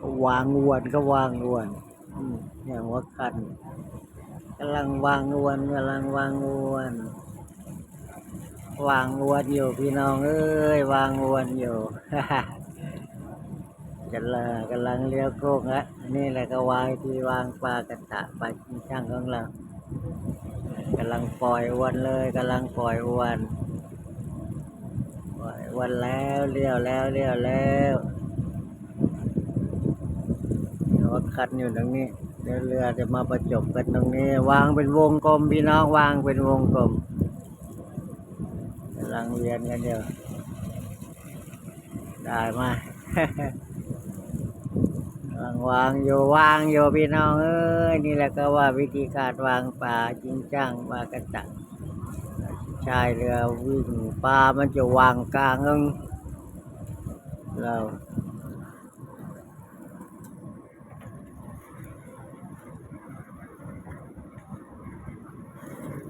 ก็วางอวนก็วางอวนอย่างว่ากันกำลังวางอวนกำลังวางอวน วางอวนอยู่พี่น้องเอ้ยวางอวนอยู่กำลังกำลังเลี้ยวโค้งละนี่แหละก็วางที่วางปลากระตะปลาชิงช่างของเรากำลังปล่อยอวนเลยกำลังปล่อยอวนปล่อยอวนแล้วเลี้ยวแล้วเลี้ยวแล้ว เดี๋ยวคัดอยู่ตรงนี้เดี๋ยวเรือจะมาประจบกันตรงนี้ วางเป็นวงกลมพี่น้องวางเป็นวงกลมกำลังเวียนกันเดียวได้ไหมกำลังวางอยู่วางอยู่พี่น้องเอ้ยนี่แหละก็ว่าวิธีการวางปลาจริงจังปลากระตักชายเรือวิ่งปลามันจะวางกลางเองเรา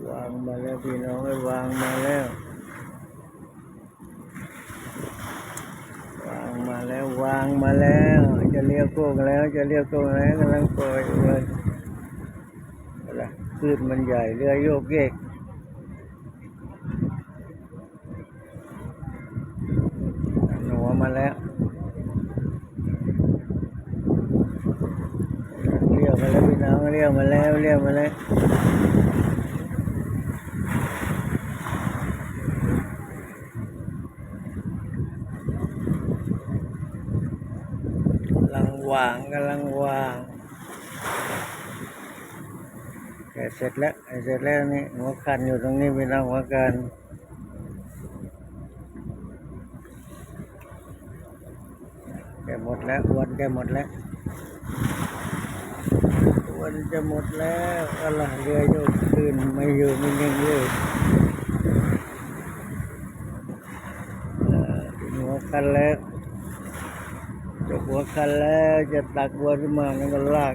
วางมาแล้วพี่น้องเอ้วางมาแล้ว วางมาแล้ววางมาแล้ว จะเลี้ยวโค้งแล้ว จะเลี้ยวโค้งแล้วกำลังปล่อยเลยอะไรคลื่นมันใหญ่เรือโยกเยกหนัวมาแล้วเลี้ยวมาแล้วพี่น้องเลี้ยวมาแล้วเลี้ยวมาแล้วกำลัง วางกำลังวางแกเสร็จแล้วแกเสร็จแล้วนี่หัวคันอยู่ตรงนี้พี่น้องหัวคันแกหมดแล้วอวนแกหมดแล้วอวนจะหมดแล้วอะไรเรือโยกขึ้นไม่อยู่ไม่นิ่งเลยเอ่อถึงหัวคันแล้ว จบหัวคันแล้วจะตักอวขึ้นมาแล้วก็ลาก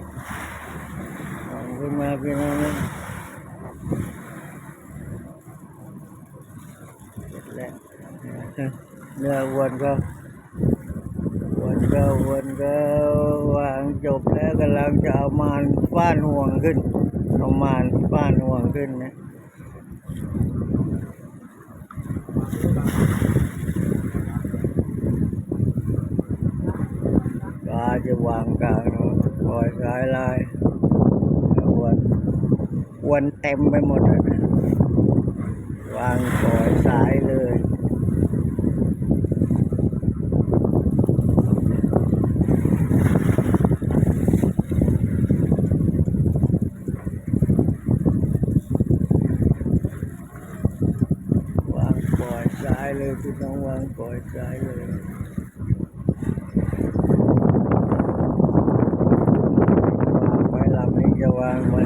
ขึ้นมาพี่น้องเสร็จแล้วเนื้อวนก็วันก็วันก็วางจบแล้วกำลังจะเอามานฟ้านห่วงขึ้นเอามานฟ้านห่วงขึ้นนะปลา จะวางกลางเนอะปล่อยสายลายวันวันเต็มไปหมดเลยนะวางปล่อยสายเลยวางปล่อยซ้ายเลยพี่น้องวางปล่อยซ้ายเลยวางไว้ลำนี้จะ วางไว้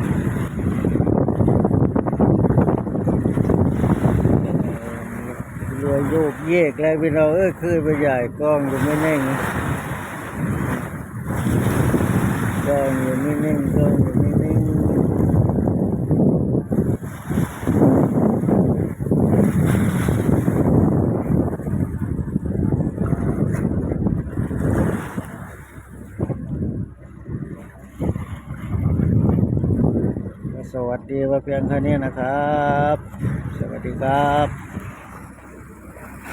เรือโยกเยกแล้วพี่น้องเอ้ยขึ้นไปใหญ่กล้องอยู่ไม่แน่งกล้องอยู่ไม่แน่งกล้องอยู่ไม่นิ่ง สวัสดีว่าเพียงแค่นี้นะครับ สวัสดีครับ